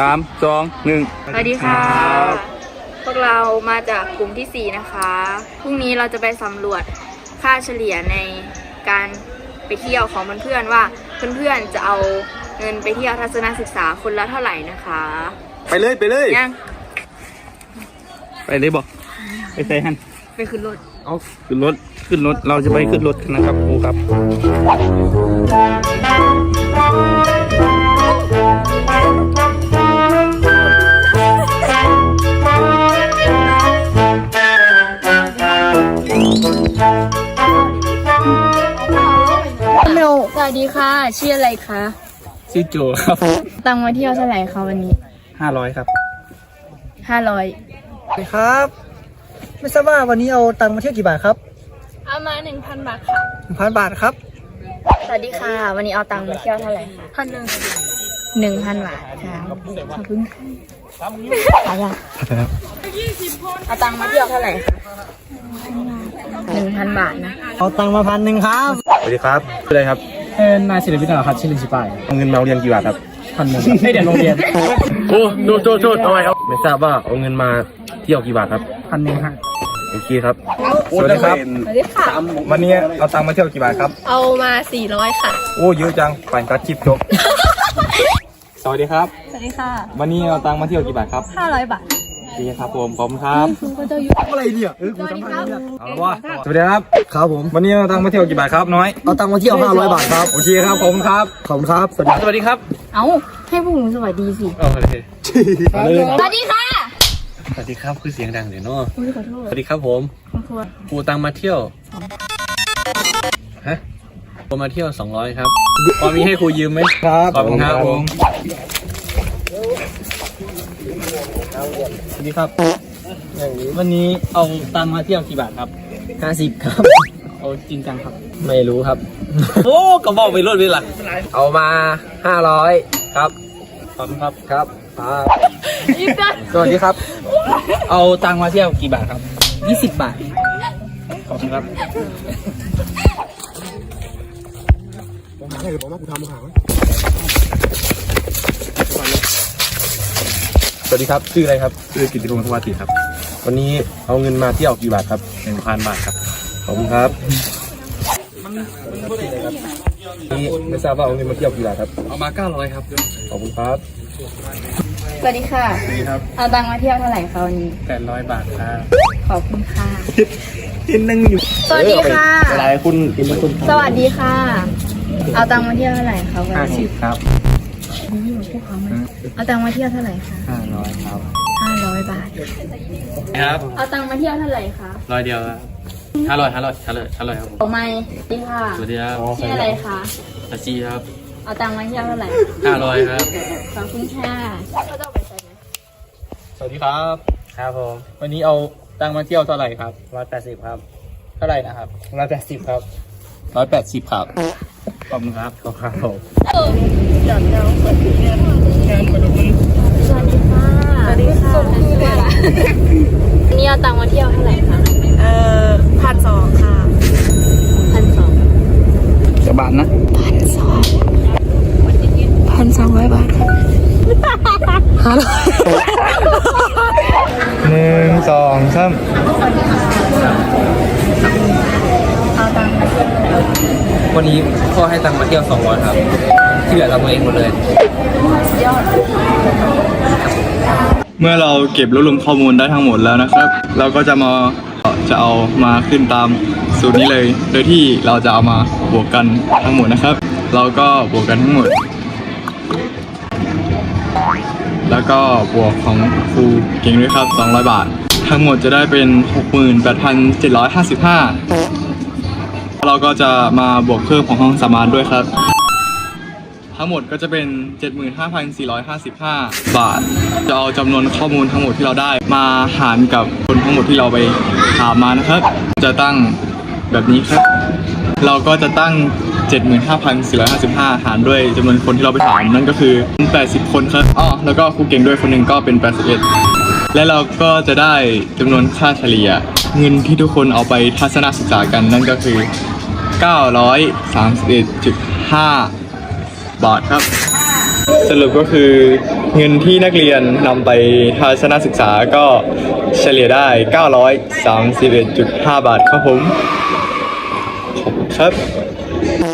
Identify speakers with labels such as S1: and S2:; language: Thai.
S1: สามสองหนึ่ง
S2: สวัสดีค่ะ พวกเรามาจากกลุ่มที่ 4 นะคะ พรุ่งนี้เราจะไปสำรวจค่าเฉลี่ยในการไปเที่ยวของเพื่อนๆว่าเพื่อนๆจะเอาเงินไปเที่ยวทัศนศึกษาคนละเท่าไหร่นะคะ
S1: ไปเลยไปเลย
S2: ยัง
S1: ไปเลยบอกไปใส่หัน
S2: ไปขึ้นรถ
S1: เอาขึ้นรถขึ้นรถเราจะไปขึ้นรถกันนะครับครูครับ
S2: สวัสดีค่ะ ชื่ออะไรคะ
S1: ชื่อโจครับ
S2: ตังมาเที่ยวเท่าไหร่คะวันนี้
S1: ห้าร้อยครับ
S2: 500
S3: สวัสดีครับ ไม่ทราบว่าวันนี้เอาตังค์มาเที่ยวกี่บาทครับ
S2: เอามา1,000บาทค่ะ
S3: หนึ่งพันบาทครับ
S2: สวัสดีค่ะ วันนี้เอาตังค์มาเที่ยวเท่าไหร่คะพันหนึ่ง หนึ่งพันบาทค่ะขอบคุณค่ะอะไรเอาตังค์มาเที่ยวเท่าไหร่คะหนึ่งพันบาทนะ
S3: เอาตังค์มาพันหนึ่งครับ
S1: สวัสดีครับชื่ออะไรครับ
S4: เอ่อนายศิลปินนะครับชื่อลินชิปาย
S1: เอาเงินมาเรียนกี่บาทครับ
S4: พันหนึ่งไม่เด็กโรงเรียน
S1: โอ้โทษโทษโทษเอาไว้ครับไม่ทราบว่าเอาเงินมาเที่ยวกี่บาทครับ
S4: พันหนึ่งฮะ
S1: โอเคครับ สวัสดีครับ
S2: สวัสดีค่ะ
S1: วันนี้เอาตังค์มาเที่ยวกี่บาทครับ
S2: เอามา 400 ค่ะ
S1: โอ้เยอะจังปั่นกัดชิปจบ สวัสดีครับ
S2: สวัสดีค่ะ
S1: วันนี้เอาตังค์มาเที่ยวกี่บาทครับ
S2: 500 บาท
S1: ดีครับผมขอบคุณครับ
S3: อะไรเนี่ยเออกูจำได้เนี่ย
S1: เอาละว่าสวัสดีครับ
S3: ครับผม
S1: วันนี้เอาตังค์มาเที่ยวกี่บาทครับน้อย
S3: เอาตังค์มาเที่ยวห้าร้อยบาทครับ
S1: โอเคครับขอบคุณครับ
S3: ขอบคุณครับ สวัสดี
S1: สวัสดีครับ
S2: เอาให้พวกหนูสวัสดีสิ
S1: โอเค
S2: สวัสดีค่ะ
S5: สวัสดีครับคือเสียงดังเดี๋ยวเนาะ
S2: อุ้ยขอโทษ
S5: สวัสดีครับผม
S2: ขอโทษ
S5: ปูตังมาเที่ยวฮะ ผมมาเที่ยวสองร้อยครับพอมีให้ครูยืมไหม
S1: ครับ
S5: ขอบคุณครับผม
S4: สวัสดีครับ วันนี้เอาตังค์มาเที่ยวกี่บาทครับ
S3: ห้าสิบครับ
S4: เอาจริงจังครับ
S5: ไม่รู้ครับ โอ้ก็บอกไปรถไปละเอามาห้าร้อยครับ
S4: ขอบคุณครับ
S5: ครับครับ
S4: สวัสดีครับ เอาตังค์มาเที่ยวกี่บาทครับยี่สิบบาท ขอบคุณครับ
S1: สวัสดีครับชื่ออะไรครับชื่อกิติพงศ์สวัสดิ์ครับ วันนี้เอาเงินมาเที่ยวกี่บาทครับหนึ่งพันบาทครับขอบคุณครับนี่ไม่ทราบว่าเอาเงินมาเที่ยวกี่บาทครับ
S5: เอามาเก้าร้อยครับ
S1: ขอบคุณครับ
S2: สวัสดีค่ะ
S1: ดีครับ
S2: เอาตังค์มาเที่ยวเท่าไหร่คะวันนี้
S4: แปดร้อยบาทครับ
S2: ขอบคุณค่ะ
S1: กินนั่งอยู่
S2: สวัสดีค่ะ
S1: อะไรคุณกินคุณ
S2: สวัสดีค่ะ เอาตังค์มาเที่ยวเท่าไหร่คะวัน
S4: ห้าสิ
S2: นี้
S4: บครับ
S2: เอาตังค์มาเที่ยวเท่าไหร่คะ
S4: ห้าร้อยครับ
S2: ห้าร้อยบาท
S5: ครับ
S2: เอาตังค์มาเที่ยวเท่าไหร่คะ
S5: ร้อยเดียวครับห้าร้อยห้าร้อยห้าร้อยห้าร้อยครับผม
S2: เอาไม่ดีค่ะ
S5: สวัสดีครับ
S2: ชื่ออะไรคะ
S5: อาจีครับ
S2: เอาตังค์มาเที่ยวเท่าไหร่
S5: ห้าร้อยครับ
S2: ขอบคุณค่ะ
S4: สวัสดีครับ
S5: ครับผม
S4: วันนี้เอาตังค์มาเที่ยวเท่าไหร่ครับ
S5: ร้อยแปดสิบครับ
S4: เท่าไหร่นะครับ
S5: ร้อยแปดสิบครับ
S4: ร้อยแปดสิบครับ ขอบคุณครับ
S5: ขอบคุณครับผม
S2: สวัสดีค่ะสวัสดีค่ะวันนี้เอาตังค์มาเที่ยวเท่าไหร่คะ
S6: เอ่อพันสองค่ะ
S2: พันสอง
S1: จะบาทนะ
S6: พันสองร้อยบาทค่ะ
S1: หนึ่งสองสาม
S5: วันนี้พ่อให้ตังค์มาเที่ยวสองร้อยครับ ที่เหลือเราตัวเองหมดเลย
S7: เมื่อเราเก็บรวบรวมข้อมูลได้ทั้งหมดแล้วนะครับ เราก็จะมาจะเอามาขึ้นตามสูตรนี้เลย โดยที่เราจะเอามาบวกกันทั้งหมดนะครับ เราก็บวกกันทั้งหมด แล้วก็บวกของครูเก่งด้วยครับ 200 บาท ทั้งหมดจะได้เป็น 68,755 เราก็จะมาบวกเพิ่มของห้องสมารถด้วยครับ ทั้งหมดก็จะเป็น 75,455 บาท จะเอาจำนวนข้อมูลทั้งหมดที่เราได้ มาหารกับคนทั้งหมดที่เราไปถามมานะครับ จะตั้งแบบนี้ครับ เราก็จะตั้ง 75,455 หารด้วยจำนวนคนที่เราไปถามนั่นก็คือ 80 คนครับอ๋อแล้วก็ครูเก่งด้วยคนหนึ่งก็เป็น 81 และเราก็จะได้จำนวนค่าเฉลี่ย เงินที่ทุกคนเอาไปทัศนศึกษากันนั่นก็คือ 931.5 บาทครับ สรุปก็คือเงินที่นักเรียนนำไปทัศนศึกษาก็เฉลี่ยได้ 931.5 บาทครับผม ขอบคุณครับ